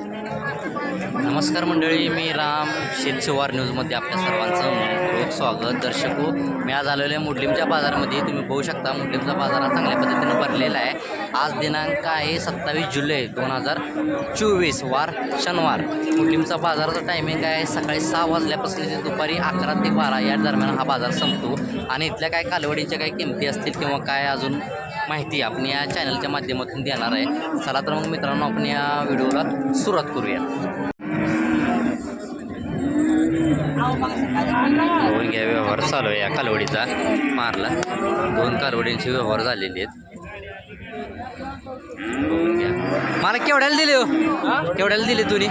नमस्कार मंडळी मी राम शेतशिवार न्यूजमध्ये आपल्या सर्वांचं मनपूर्वक स्वागत. दर्शक मी आज आलेलो आहे मुडलिमच्या बाजारामध्ये. तुम्ही बघू शकता मुडलिमचा बाजार हा चांगल्या पद्धतीनं भरलेला आहे. आज दिनांक आहे सत्तावीस जुलै दोन हजार चोवीस वार शनिवार. मुडलिमचा बाजाराचा टायमिंग आहे? सकाळी सहा वाजल्यापासून ते दुपारी अकरा ते बारा या दरम्यान हा बाजार संपतो. आणि इथल्या काय कालवडीच्या काही किमती असतील किंवा काय अजून माहिती आपण या चॅनलच्या माध्यमातून देणार आहे. चला तर मग मित्रांनो आपण या व्हिडिओला सुरुवात करूया. दोन घ्या व्यवहार चालू आहे या कालवडीचा. मारला. दोन कालवडींचे व्यवहार झालेले आहेत. मला केवढ्याला दिले हो? केवढ्याला दिले तुम्ही?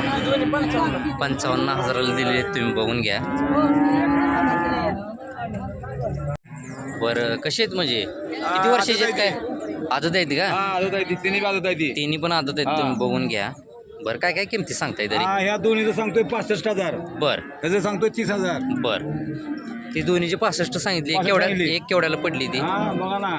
पंचावन्न हजाराला दिले तुम्ही बघून घ्या. बरं कसे आहेत म्हणजे? किती वर्षाचे आहेत काय? आदत आहेत का? तिन्ही पण आदत आहेत तुम्ही बघून घ्या. बरं काय काय किमती सांगताय तरी? हा ह्या दोन्हीचं सांगतोय पासष्ट हजार. बर. ह्याचं सांगतोय तीस हजार. बर. ती दोन्हीचे पासष्ट सांगितली. एक पासष्ट केवढ्या सांगितली. एक केवढ्याला पडली ती? हा बघा ना.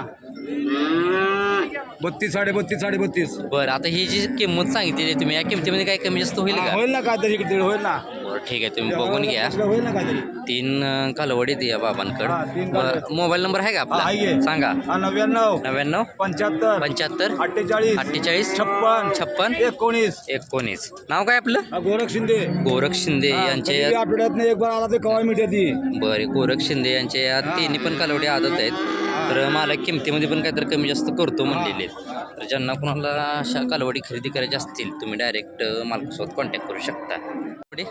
बत्तीस साडे बत्तीस साडे बत्तीस बरं आता ही जी किंमत सांगितली तुम्ही या किमतीमध्ये काय कमी जास्त होईल का? होईल ना काहीतरी इकडे होईल ना. बरं ठीक आहे तुम्ही बघून घ्या. होईल ना काहीतरी. तीन अं, कालवडी या हा, तीन बाबांकडं कालवडी. मोबाईल नंबर आहे का हा, आहे. आपला सांगा. हा नव्याण्णव. नव्याण्णव. पंच्याहत्तर. पंच्याहत्तर. अठ्ठेचाळीस. अठ्ठेचाळीस. छप्पन. छप्पन. एकोणीस. एकोणीस. नाव काय आपलं? हा, गोरख शिंदे. गोरख शिंदे हा, यांचे कधी आठवड्यात एक बार आला ते कवाय मिळते ती. बरे गोरख शिंदे यांचे या तिन्ही पण कालवडी आदत आहेत. तर मला किमतीमध्ये पण काहीतरी कमी जास्त करतो म्हणलेले तर ज्यांना कोणाला अशा कालवडी खरेदी करायच्या असतील तुम्ही डायरेक्ट मालकासोबत कॉन्टॅक्ट करू शकता. कालवडी?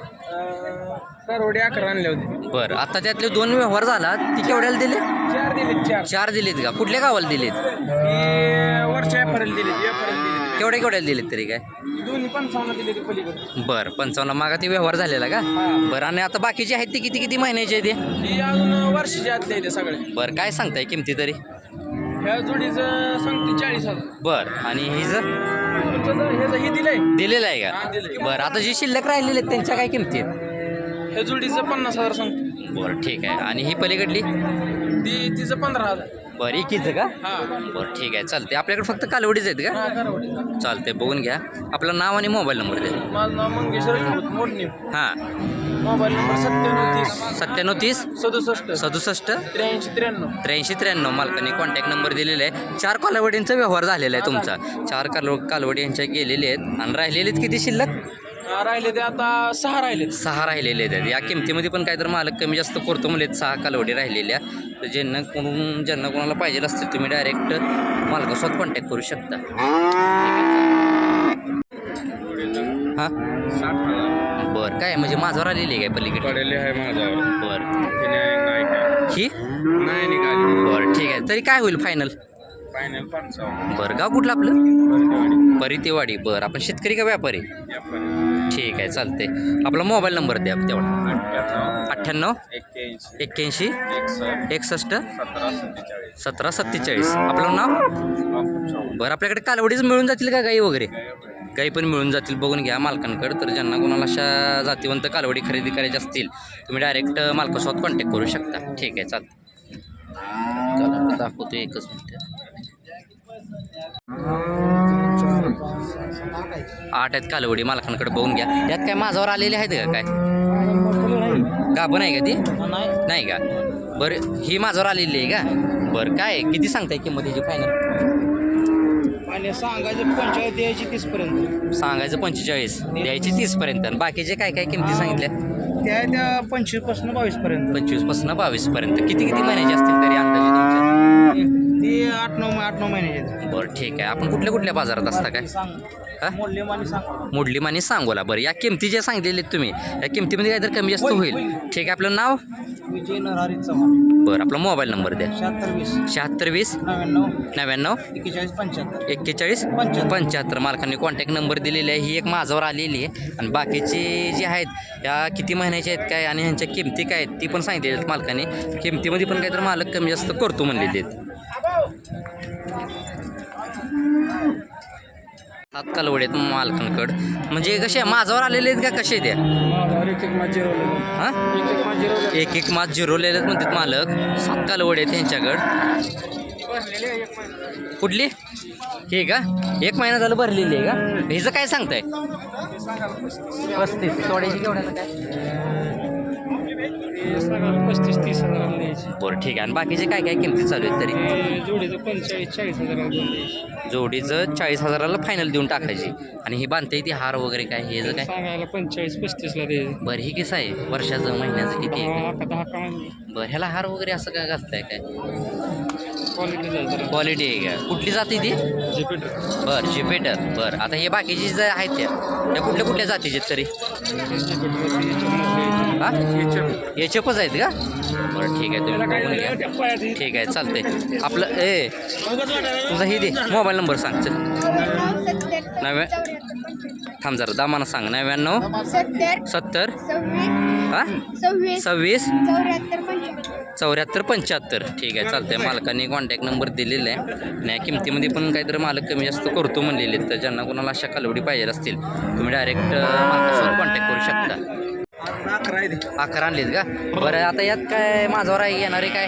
करवडे अकरा आणले होते बरं आता त्यातले दोन व्यवहार झाला ती केवढ्याला दिले? चार दिले चार. चार दिलेत का? कुठल्या गावाला दिलेत? वर्षा पर्यंत दिले पर्यंत दिले केवढ्या केवढ्याला दिलेत तरी काय? दोन्ही पंचावन्न दिले ते पलीकडे. बरं पंचावन्न मागा ते व्यवहार झालेला का? बरं आणि आता बाकीचे आहेत ते किती किती महिन्याचे आहे ते हे अजून आतले ते सगळे. बरं काय सांगताय किमती तरी? ह्या जोडीचं सांगते चाळीस हजार. बरं आणि हिचं? त्याचं- ह्याचं हे दिलंय. दिलेलं आहे हा, का. बरं आता जे शिल्लक राहिलेले आहेत त्यांच्या काय किमती आहेत? ह्या जोडीचं पन्नास हजार सांगते. बरं ठीक आहे. आणि ही पलीकडली? ती तिचं पंधरा हजार. बरं एकीचं का? हा बरं ठीक आहे चालते आपल्याकडे फक्त कालवडीच आहेत का? चालते बघून घ्या. आपलं नाव आणि मोबाईल नंबर द्या. माझं नाव मंगेश राजपूत मोडणी हां. मोबाईल नंबर सत्त्याण्णव तीस. सत्त्याण्णव तीस? सदुसष्ट. सदुसष्ट? त्र्याऐंशी त्र्याण्णव. त्र्याऐंशी त्र्याण्णव. मालकाने कॉन्टॅक्ट नंबर दिलेला आहे. चार कालवडींचा व्यवहार झालेला आहे तुमचा. चार कालव कालवडी यांच्या गेलेले आहेत. आणि राहिलेले आहेत किती शिल्लक? राहिले ते आता सहा राहिले सहा राहिलेले आहेत. या किमतीमध्ये पण काहीतरी मालक कमी जास्त करतो म्हणजे सहा कालवडी राहिलेल्या. तर ज्यांना कोण ज्यांना कोणाला पाहिजे असतील तुम्ही डायरेक्ट मालकासोबत कॉन्टॅक्ट करू शकता. हां? बरं काय म्हणजे माझ्यावर आलेली आहे काय पलीकडे? पडेले आहे माझ्यावर. बरं. नाही काय ही? नाही निघाली. बरं ठीक आहे. तरी काय होईल फायनल फायनल पंचावन्न. बरं गाव कुठलं आपलं? परितेवाडी. बरं आपण शेतकरी का व्यापारी. ठीक आहे चालते आपला मोबाईल नंबर द्या तेवढा. अठ्ठ्याण्णव एक्क्याऐंशी एकसष्ट सतरा सत्तेचाळीस. आपलं नाव? बरं आपल्याकडे कालवडीच मिळून जातील का गाई वगैरे? गाई पण मिळून जातील बघून घ्या मालकांकडे. तर ज्यांना कोणाला अशा जातीवंत कालवडी खरेदी करायची असतील तुम्ही डायरेक्ट मालकासोबत कॉन्टॅक्ट करू शकता. ठीक आहे चालतं दाखवतो एकच मिनिट. आठ आहेत कालवडी मालकांकडे बघून घ्या. यात काय माझ्यावर आलेले आहेत का काय? गाभण आहे का ती? नाही का? बरं ही माझ्यावर आलेली आहे का? बरं काय? किती सांगताय किंमत याची फायनल आणि सांगायचं पंचायत द्यायची तीस पर्यंत सांगायचं पंचेचाळीस द्यायची तीसपर्यंत. आणि बाकीचे काय काय किमती सांगितल्या? त्या त्या पंचवीसपासून बावीस पर्यंत पंचवीसपासून बावीसपर्यंत. किती किती महिन्याचे असतील तरी अंदाजे तुमच्या ते आठ नऊ आठ नऊ महिन्याचे बरं ठीक आहे. आपण कुठल्या कुठल्या बाजारात असता काय? हा? मुडलीम आणि सांगोला. बरं या किमती ज्या सांगितलेल्या आहेत तुम्ही या किमतीमध्ये काहीतरी कमी जास्त होईल ठीक आहे आपलं नाव? विजय नरहरी चव्हाण. बरं आपला मोबाईल नंबर द्या. शहात्तर वीस. शहात्तर वीस? नव्याण्णव. नव्याण्णव? एक्केचाळीस पंच्याहत्तर. एक्केचाळीस? पंच्याहत्तर. पंच्याहत्तर. मालकांनी कॉन्टॅक्ट नंबर दिलेली आहे. ही एक माझ्यावर आलेली आहे. आणि बाकीचे जे आहेत या किती महिन्याचे आहेत काय आणि ह्यांच्या किमती काय आहेत ती पण सांगितलेली आहेत मालकाने. किमतीमध्ये पण काहीतरी मालक कमी जास्त करतो म्हणलेले आहेत. सात कालवडे आहेत मालकांकडं. म्हणजे कसे माझ्यावर आलेले आहेत का? कसे त्या एक एक हां? मास जिरवलेले आहेत. म्हणतात मालक. सात कालवडे आहेत त्यांच्याकडं कुठली? हे का? एक महिना झालं भरलेली आहे का? हिचं काय सांगताय? पस्तीस. सोड्याची काय? पस्तीस तीस हजाराला द्यायची. बरं ठीक आहे. आणि बाकीचे काय काय किमती चालू आहेत तरी? जोडीचं पंचेचाळीस चाळीस हजाराला द्यायची. जोडीचं चाळीस हजाराला फायनल देऊन टाकायची. आणि ही बांधते ती हार वगैरे काय हे जर काय? सांगायला पंचेचाळीस पस्तीसला द्यायची. बरं ही किस आहे? वर्षाचं महिन्याचं किती आहे? दहा दहा का बरं ह्याला हार वगैरे असं काय घालताय काय? क्वालिटी आहे का? कुठली जाते ती? जिपेटर बरं जिपेटर बरं आता हे बाकीची जे आहेत त्या त्या कुठल्या कुठल्या जातीचे आहेत तरी? हा? याच्यापच आहेत का? बरं ठीक आहे तुम्ही बघून घ्या. ठीक आहे चालतंय. आपलं ए तुझा हे दे मोबाईल नंबर सांग चल. नव्या थांब जरा दामानं सांग नव्याण्णव सत्तर हा? सव्वीस सव्वीस चौऱ्याहत्तर चौऱ्याहत्तर पंच्याहत्तर. ठीक आहे चालतंय. मालकाने कॉन्टॅक्ट नंबर दिलेला आहे. आणि या किमतीमध्ये पण काहीतरी मालक कमी जास्त करतो म्हणलेले आहेत. तर ज्यांना कोणाला अशा कालवडी पाहिजे असतील तुम्ही डायरेक्ट मालकासोबत कॉन्टॅक्ट करू शकता. अकरा आणलीत का? बरं आता यात काय माझ्यावर आहे येणारे काय?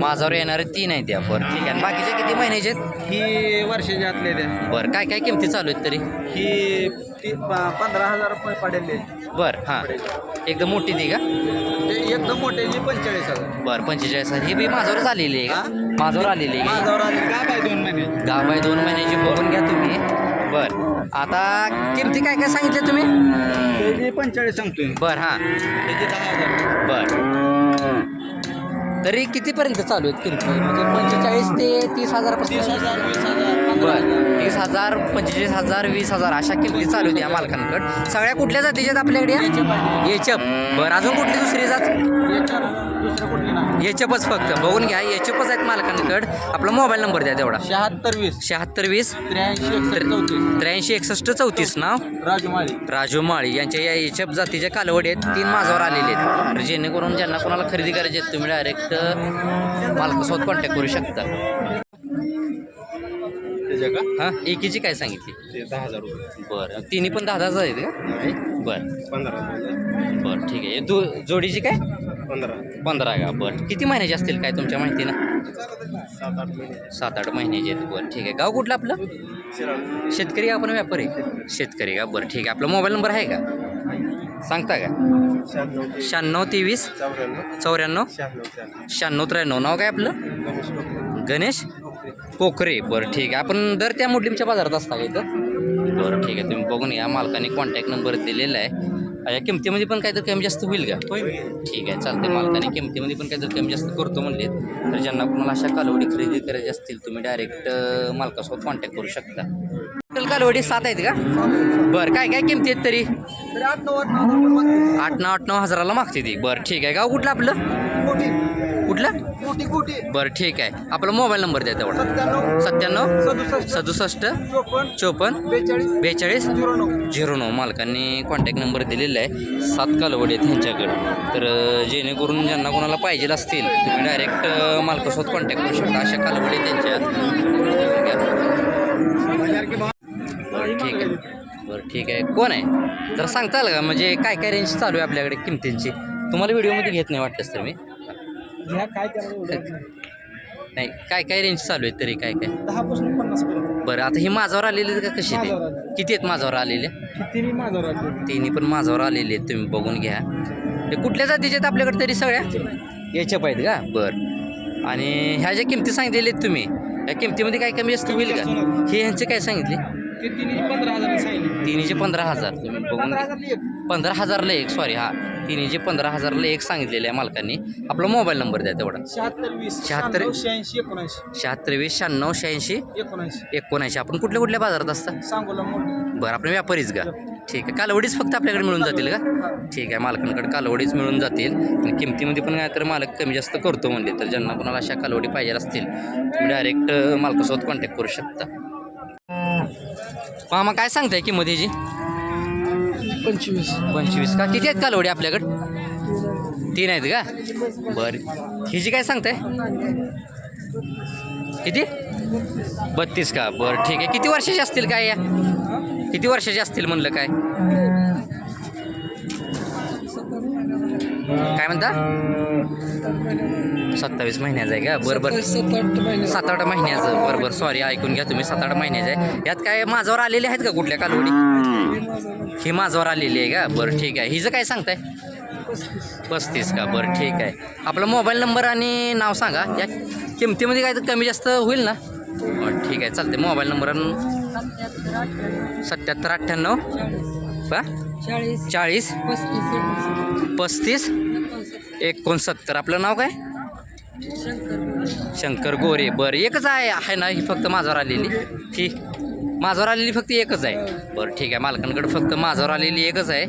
माझ्यावर येणारे तीन आहेत त्या बरं ठीक आहे. आणि बाकीचे किती महिन्याचे आहेत? ही वर्षाची आतले बरं काय काय किमती चालू आहेत तरी? ही ती पंधरा हजार रुपये पडेल बरं हां. एकदम मोठी ती का? ते एकदम मोठे जी पंचेचाळीस हजार. बरं पंचेचाळीस ही बी माझ्यावरच आलेली आहे? का? माझ्यावर आलेली आहे माझ्यावर आले काय काय दोन महिने. दहा बाय दोन महिन्याची बघून घ्या तुम्ही. बर आता किमती काय काय सांगितले तुम्ही? पंचेचाळीस सांगतोय. बर हां. त्याची दहा हजार. बर. तरी कितीपर्यंत चालू आहेत किमती म्हणजे पंचेचाळीस ते तीस हजारापासून तीस हजार वीस हजार पंधरा बर. तीस हजार पंचेचाळीस हजार वीस हजार अशा किमती चालू आहेत या मालकांकडे. सगळ्या कुठल्या जातीच्या आहेत आपल्याकडे याचप बरं अजून कुठली दुसरी जात? याच्यावर याचपच फक्त. बघून घ्या याचपच आहेत मालकांकडे. आपला मोबाईल नंबर द्या तेवढा. शहात्तर वीस. शहात्तर वीस. त्र्याऐंशी एकसष्ट चौतीस. त्र्याऐंशी एकसष्ट चौतीस नाव राजू माळी. राजू माळी. यांच्या या याच्या जातीच्या कालवडी आहेत. तीन माझावर आलेले आहेत. तर जेणेकरून ज्यांना कोणाला खरेदी करायची आहेत तुम्ही डायरेक्ट मालकासोबत कॉन्टॅक्ट करू शकता. हां? एकीची काय सांगितली? ते दहा हजार रुपये. बरं. तिन्ही पण दहा दहा आहेत का? बरं. पंधरा बरं ठीक आहे. दो जोडीची काय? पंधरा. पंधरा का? बरं. किती महिन्याचे असतील काय तुमच्या माहितीनं? सात आठ महिने सात आठ महिन्याचे आहेत. बरं ठीक आहे. गाव कुठलं आपलं? शेतकरी का आपण व्यापारी? शेतकरी का? बरं ठीक आहे. आपला मोबाईल नंबर आहे का? सांगता का? शहाण्णव शहाण्णव तेवीस चौऱ्याण्णव चौऱ्याण्णव शहाण्णव शहाण्णव शहाण्णव त्र्याण्णव. नाव काय आपलं? गणेश डोकरे. गणेश बरं ठीक आहे. आपण दर त्या मुलीमच्या बाजारात असता का इथं? बरं ठीक आहे. तुम्ही बघून या. मालकाने कॉन्टॅक्ट नंबर दिलेला आहे. या किमतीमध्ये पण काहीतरी कमी जास्त होईल का? ठीक आहे चालते मालकाने किमतीमध्ये पण काहीतरी कमी जास्त करतो म्हणले तर ज्यांना कोणाला अशा कालवडी खरेदी करायची असतील तुम्ही डायरेक्ट मालकासोबत कॉन्टॅक्ट करू शकता. टोटल कालवडी सात आहेत का? बरं काय काय किमती आहेत तरी? आठ नऊ आठ नऊ हजाराला मागते ती. बरं ठीक आहे. गाव कुठलं आपलं? कुठलं? बरं ठीक आहे. आपला मोबाईल नंबर द्या तेवढा. सत्त्याण्णव. सत्त्याण्णव. सदुसष्ट. सदुसष्ट. चोपन्न. चोपन्न. बेचाळीस. बेचाळीस. झिरो नऊ. झिरो नऊ. मालकांनी कॉन्टॅक्ट नंबर दिलेला आहे. सात कालवडी आहेत ह्यांच्याकडे. तर जेणेकरून ज्यांना कोणाला पाहिजे असतील तुम्ही डायरेक्ट मालकासोबत कॉन्टॅक्ट करू शकता. अशा कालवडी त्यांच्या. बरं ठीक आहे. बरं ठीक आहे. कोण आहे? जरा सांगता आलं का? म्हणजे काय काय रेंज चालू आहे आपल्याकडे किमतींची? तुम्हाला व्हिडिओमध्ये घेत नाही वाटलंच तर मी. ह्या काय नाही काय काय रेंज चालू आहेत तरी काय काय? दहा पासून पन्नास पर्यंत. बरं आता ही माझावर आलेली आहेत का कशी ते? माझ्यावर आलेली. किती आहेत माझावर आलेल्या किती माझा राहतो तिन्ही पण माझावर आलेले आहेत तुम्ही बघून घ्या. हे कुठल्या जातीचे आहेत आपल्याकडे तरी सगळ्या? याच्या आहेत का? बरं. आणि ह्या ज्या किमती सांगितलेल्या आहेत तुम्ही या किमतीमध्ये काय कमी जास्त होईल का? हे ह्यांचे काय सांगितले? ते तिने पंधरा हजार सांगितले तिन्हीचे पंधरा हजार. तुम्ही बघून पंधरा. हजार एक. पंधरा हजारला एक सॉरी हा. तिन्हीचे पंधरा हजारला एक सांगितलेलं आहे मालकांनी आपला मोबाईल नंबर द्या तेवढा. शहात्तर वीस शहात्तर- शहात्तर शहाऐंशी एकोणऐंशी. शहात्तर वीस शहाण्णव शहाऐंशी एकोणऐंशी. एकोणऐंशी. आपण कुठल्या कुठल्या बाजारात असता? सांगोला मोठे. बरं आपण व्यापारीच का ठीक आहे. कालवडीच फक्त आपल्याकडे मिळून जातील का? ठीक आहे मालकांकडे कालवडीच मिळून जातील. आणि किमतीमध्ये पण काय तर मालक कमी जास्त करतो म्हणले तर ज्यांना कोणाला अशा कालवडी पाहिजे असतील तुम्ही डायरेक्ट मालकासोबत कॉन्टॅक्ट करू शकता. मामा काय सांगताय किंमत ह्याची पंचवीस. पंचवीस का? किती आहेत कालवडी आपल्याकडं? तीन आहेत का? बरं. हिची काय सांगताय? किती? बत्तीस का? बरं ठीक आहे. किती वर्षाचे असतील काय या? किती वर्षाचे असतील म्हणलं काय? काय म्हणता? सत्तावीस महिन्याचं आहे का? बरं बरं सात आठ महिन्याचं. बरं बरं सॉरी ऐकून घ्या तुम्ही. सात आठ महिन्याचं आहे. यात काय माझ्यावर आलेले आहेत का कुठल्या कालवडी? ही माझ्यावर आलेली आहे का? बरं ठीक आहे. हिचं काय सांगताय? पस्तीस का? बरं ठीक आहे. आपला मोबाईल नंबर आणि नाव सांगा. या किमतीमध्ये काय तर कमी जास्त होईल ना? ठीक आहे. चालते मोबाईल नंबर सत्याहत्तर अठ्ठ्याण्णव. का? चाळीस. पस्तीस. एकोणसत्तर. आपलं नाव काय? शंकर शंकर गोरे. बरं एकच आहे आहे ना ही फक्त माझ्यावर आलेली. ठीक माझ्यावर आलेली फक्त एकच आहे. बरं ठीक आहे मालकांकडे फक्त माझ्यावर आलेली एकच आहे.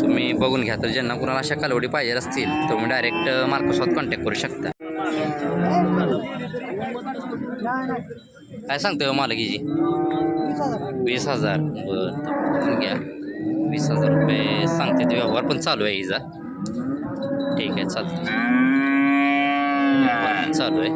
तुम्ही बघून घ्या तर ज्यांना कुणाला अशा कालवडी पाहिजे असतील तुम्ही डायरेक्ट मालकासोबत कॉन्टॅक्ट करू शकता. काय सांगतोय हो मालकीजी? मालकीची वीस हजार. बरं घ्या. वीस हजार रुपये सांगते ते व्यवहार पण चालू आहे हिचा. ठीक आहे चालतं चालू आहे